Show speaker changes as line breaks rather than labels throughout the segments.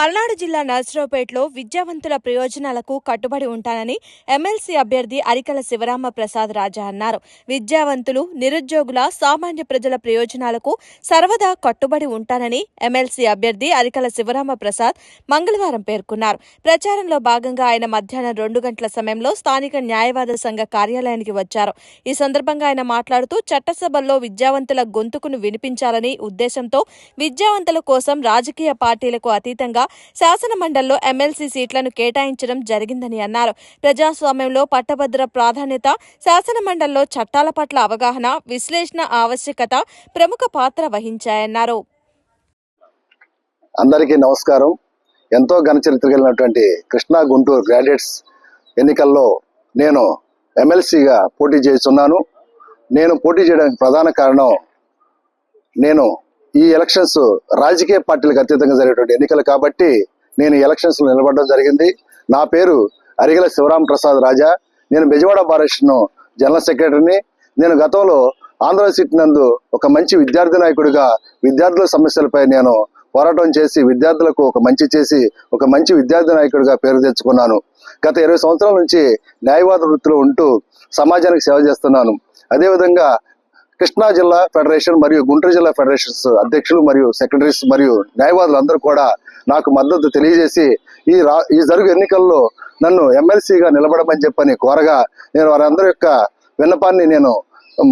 పల్నాడు జిల్లా నర్సరావుపేటలో విద్యావంతుల ప్రయోజనాలకు కట్టుబడి ఉంటానని ఎమ్మెల్సీ అభ్యర్థి అరికల శివరామ ప్రసాద్ రాజా అన్నారు. విద్యావంతులు నిరుద్యోగుల సామాన్య ప్రజల ప్రయోజనాలకు సర్వదా కట్టుబడి ఉంటానని ఎమ్మెల్సీ అభ్యర్థి అరికల శివరామ ప్రసాద్ మంగళవారం పేర్కొన్నారు. ప్రచారంలో భాగంగా ఆయన మధ్యాహ్నం రెండు గంటల సమయంలో స్థానిక న్యాయవాద సంఘ కార్యాలయానికి వచ్చారు. ఈ సందర్భంగా ఆయన మాట్లాడుతూ చట్టసభల్లో విద్యావంతుల గొంతుకును వినిపించాలని ఉద్దేశంతో విద్యావంతుల కోసం రాజకీయ పార్టీలకు అతీతంగా శాసన మండలిలో ఎమ్మెల్సీ సీట్లను కేటాయించడం జరిగిందని అన్నారు. ప్రజాస్వామ్యంలో పట్టభద్ర ప్రాధాన్యత శాసనమండలిలో చట్టాల పట్ల అవగాహన విశ్లేషణ ఆవశ్యకత ప్రముఖ పాత్ర వహించాయన్నారు.
అందరికీ నమస్కారం. ఎంతో ఘనచరిత్ర కలిగినటువంటి కృష్ణా గుంటూరు గ్రాడ్యుయేట్స్ ఎన్నికల్లో నేను ఎమ్మెల్సీగా పోటీ చేస్తున్నాను. నేను పోటీ చేయడానికి ప్రధాన కారణం నేను ఈ ఎలక్షన్స్ రాజకీయ పార్టీలకు అతీతంగా జరిగేటువంటి ఎన్నికలు కాబట్టి నేను ఎలక్షన్స్లో నిలబడడం జరిగింది. నా పేరు అరిగల శివరాం ప్రసాద్ రాజా. నేను బెజవాడ బారేషన్ జనరల్ సెక్రటరీని. నేను గతంలో ఆంధ్ర సీట్ నందు ఒక మంచి విద్యార్థి నాయకుడిగా విద్యార్థుల సమస్యలపై నేను పోరాటం చేసి విద్యార్థులకు ఒక మంచి చేసి ఒక మంచి విద్యార్థి నాయకుడిగా పేరు తెచ్చుకున్నాను. గత ఇరవై సంవత్సరాల నుంచి న్యాయవాద వృత్తిలో ఉంటూ సమాజానికి సేవ చేస్తున్నాను. అదేవిధంగా కృష్ణా జిల్లా ఫెడరేషన్ మరియు గుంటూరు జిల్లా ఫెడరేషన్స్ అధ్యక్షులు మరియు సెక్రటరీస్ మరియు న్యాయవాదులు అందరూ కూడా నాకు మద్దతు తెలియజేసి ఈ రా ఈ జరుగు ఎన్నికల్లో నన్ను ఎమ్మెల్సీగా నిలబడమని చెప్పని కోరగా నేను వారందరి యొక్క విన్నపాన్ని నేను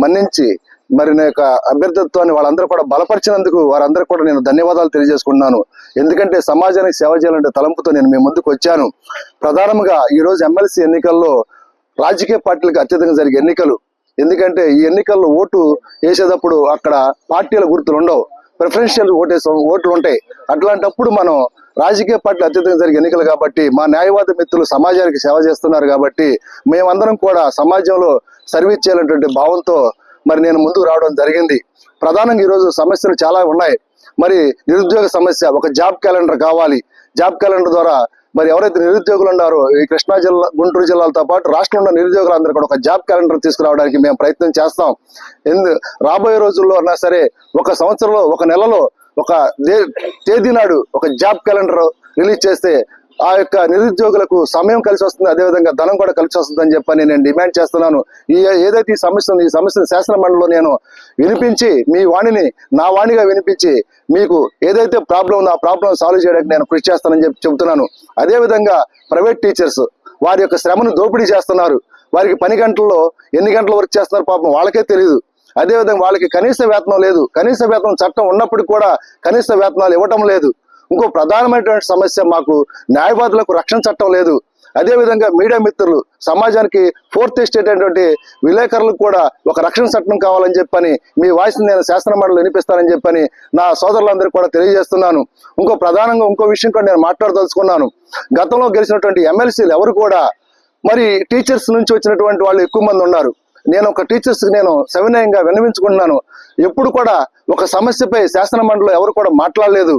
మన్నించి మరి నా యొక్క అభ్యర్థిత్వాన్ని వాళ్ళందరూ కూడా బలపరిచినందుకు వారందరూ కూడా నేను ధన్యవాదాలు తెలియజేసుకుంటున్నాను. ఎందుకంటే సమాజానికి సేవ చేయాలంటే తలంపుతో నేను మీ ముందుకు వచ్చాను. ప్రధానంగా ఈరోజు ఎమ్మెల్సీ ఎన్నికల్లో రాజకీయ పార్టీలకు అత్యధికంగా జరిగే ఎన్నికలు ఎందుకంటే ఈ ఎన్నికల్లో ఓటు వేసేటప్పుడు అక్కడ పార్టీల గుర్తులు ఉండవు. ప్రిఫరెన్షియల్ ఓటేసే ఓట్లు ఉంటాయి. అట్లాంటప్పుడు మనం రాజకీయ పార్టీలు అత్యధికంగా జరిగే ఎన్నికలు కాబట్టి మా న్యాయవాద మిత్రులు సమాజానికి సేవ చేస్తున్నారు కాబట్టి మేమందరం కూడా సమాజంలో సర్వీస్ చేయాలనేటువంటి భావంతో మరి నేను ముందుకు రావడం జరిగింది. ప్రధానంగా ఈరోజు సమస్యలు చాలా ఉన్నాయి. మరి నిరుద్యోగ సమస్య ఒక జాబ్ క్యాలెండర్ కావాలి. జాబ్ క్యాలెండర్ ద్వారా మరి ఎవరైతే నిరుద్యోగులు ఉన్నారో ఈ కృష్ణా జిల్లా గుంటూరు జిల్లాలతో పాటు రాష్ట్రంలో నిరుద్యోగులందరూ కూడా ఒక జాబ్ క్యాలెండర్ తీసుకురావడానికి మేము ప్రయత్నం చేస్తాం. ఎందు రాబోయే రోజుల్లో అన్నా సరే ఒక సంవత్సరంలో ఒక నెలలో ఒక తేదీ నాడు ఒక జాబ్ క్యాలెండర్ రిలీజ్ చేస్తే ఆ యొక్క నిరుద్యోగులకు సమయం కలిసి వస్తుంది అదేవిధంగా ధనం కూడా కలిసి వస్తుందని చెప్పని నేను డిమాండ్ చేస్తున్నాను. ఈ ఏదైతే ఈ సమస్య ఉంది ఈ సమస్యను శాసన మండలిలో నేను వినిపించి మీ వాణిని నా వాణిగా వినిపించి మీకు ఏదైతే ప్రాబ్లం ఉందో ఆ ప్రాబ్లం సాల్వ్ చేయడానికి నేను కృషి చేస్తానని చెప్పి చెబుతున్నాను. అదేవిధంగా ప్రైవేట్ టీచర్స్ వారి యొక్క శ్రమను దోపిడీ చేస్తున్నారు. వారికి పని గంటల్లో ఎన్ని గంటల వర్క్ చేస్తున్నారు పాపం వాళ్ళకే తెలియదు అదేవిధంగా వాళ్ళకి కనీస వేతనం లేదు. కనీస వేతనం చట్టం ఉన్నప్పటికీ కూడా కనీస వేతనాలు ఇవ్వటం లేదు. ఇంకో ప్రధానమైనటువంటి సమస్య మాకు న్యాయవాదులకు రక్షణ చట్టం లేదు. అదేవిధంగా మీడియా మిత్రులు సమాజానికి ఫోర్త్ ఎస్టేట్ అయినటువంటి విలేకరులకు కూడా ఒక రక్షణ చట్టం కావాలని చెప్పని మీ వాయిస్ని నేను శాసన మండలి వినిపిస్తానని చెప్పని నా సోదరులందరికీ కూడా తెలియజేస్తున్నాను. ఇంకో ప్రధానంగా ఇంకో విషయం కూడా నేను మాట్లాడదలుచుకున్నాను. గతంలో గెలిచినటువంటి ఎమ్మెల్సీలు ఎవరు కూడా మరి టీచర్స్ నుంచి వచ్చినటువంటి వాళ్ళు ఎక్కువ మంది ఉన్నారు. నేను ఒక టీచర్స్కి నేను సవినయంగా విన్నవించుకుంటున్నాను. ఎప్పుడు కూడా ఒక సమస్యపై శాసన మండలిలో ఎవరు కూడా మాట్లాడలేదు.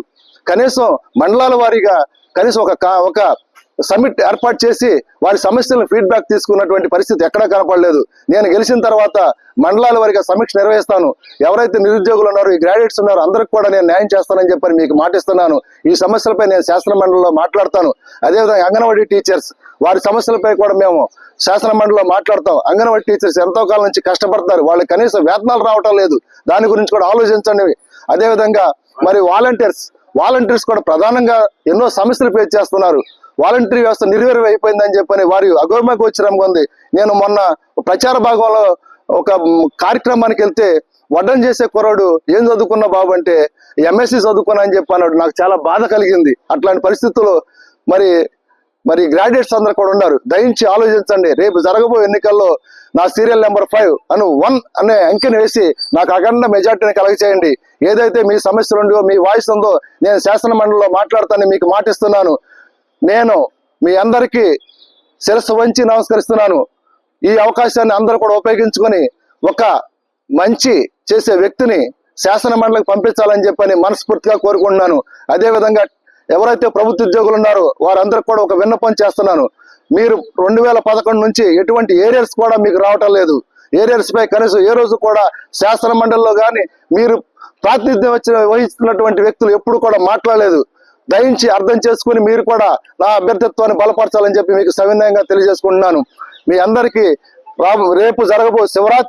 కనీసం మండలాల వారీగా కనీసం ఒక ఒక సమిట్ ఏర్పాటు చేసి వారి సమస్యలను ఫీడ్బ్యాక్ తీసుకున్నటువంటి పరిస్థితి ఎక్కడా కనపడలేదు. నేను గెలిచిన తర్వాత మండలాల వారిగా సమీక్ష నిర్వహిస్తాను. ఎవరైతే నిరుద్యోగులు ఉన్నారో ఈ గ్రాడ్యుయేట్స్ ఉన్నారో అందరికి కూడా నేను న్యాయం చేస్తానని చెప్పని మీకు మాటిస్తున్నాను. ఈ సమస్యలపై నేను శాసన మండలిలో మాట్లాడతాను. అదేవిధంగా అంగన్వాడీ టీచర్స్ వారి సమస్యలపై కూడా మేము శాసన మండలిలో మాట్లాడతాం. అంగన్వాడీ టీచర్స్ ఎంతో కాలం నుంచి కష్టపడతారు. వాళ్ళకి కనీసం వేతనాలు రావటం లేదు. దాని గురించి కూడా ఆలోచించండి. అదేవిధంగా మరి వాలంటీర్స్ వాలంటీర్స్ కూడా ప్రధానంగా ఎన్నో సమస్యలు ఫేస్ చేస్తున్నారు. వాలంటరీ వ్యవస్థ నిర్వీర్యం అయిపోయిందని చెప్పని వారి అగౌరవకు వచ్చిరంగా ఉంది. నేను మొన్న ప్రచార భాగంలో ఒక కార్యక్రమానికి వెళ్తే వడ్డం చేసే కుర్రాడు ఏం చదువుకున్నా బాబు అంటే ఎంఎస్సి చదువుకున్నా అని చెప్పి అన్నాడు. నాకు చాలా బాధ కలిగింది. అట్లాంటి పరిస్థితుల్లో మరి మరి గ్రాడ్యుయేట్స్ అందరు కూడా ఉన్నారు. దయించి ఆలోచించండి. రేపు జరగబోయే ఎన్నికల్లో నా సీరియల్ నెంబర్ ఫైవ్ అను వన్ అనే అంకెను వేసి నాకు అఖండ మెజార్టీని కలగచేయండి ఏదైతే మీ సమస్యలు ఉందో మీ వాయిస్ ఉందో నేను శాసన మండలిలో మీకు మాటిస్తున్నాను. నేను మీ అందరికీ శిరస్సు వంచి నమస్కరిస్తున్నాను. ఈ అవకాశాన్ని అందరూ కూడా ఉపయోగించుకొని ఒక మంచి చేసే వ్యక్తిని శాసన మండలికి పంపించాలని చెప్పని మనస్ఫూర్తిగా కోరుకుంటున్నాను. అదేవిధంగా ఎవరైతే ప్రభుత్వ ఉద్యోగులు ఉన్నారో వారందరికి కూడా ఒక విన్నపం చేస్తున్నాను. మీరు రెండు వేల పదకొండు నుంచి ఎటువంటి ఏరియర్స్ కూడా మీకు రావటం లేదు. ఏరియర్స్ పై కనీసం ఏ రోజు కూడా శాసన మండలిలో కానీ మీరు ప్రాతినిధ్యం వచ్చిన వహిస్తున్నటువంటి వ్యక్తులు ఎప్పుడు కూడా మాట్లాడలేదు. దయించి అర్థం చేసుకుని మీరు కూడా నా అభ్యర్థిత్వాన్ని బలపరచాలని చెప్పి మీకు సవినయంగా తెలియజేసుకుంటున్నాను. మీ అందరికీ రేపు జరగబో శివరాత్రి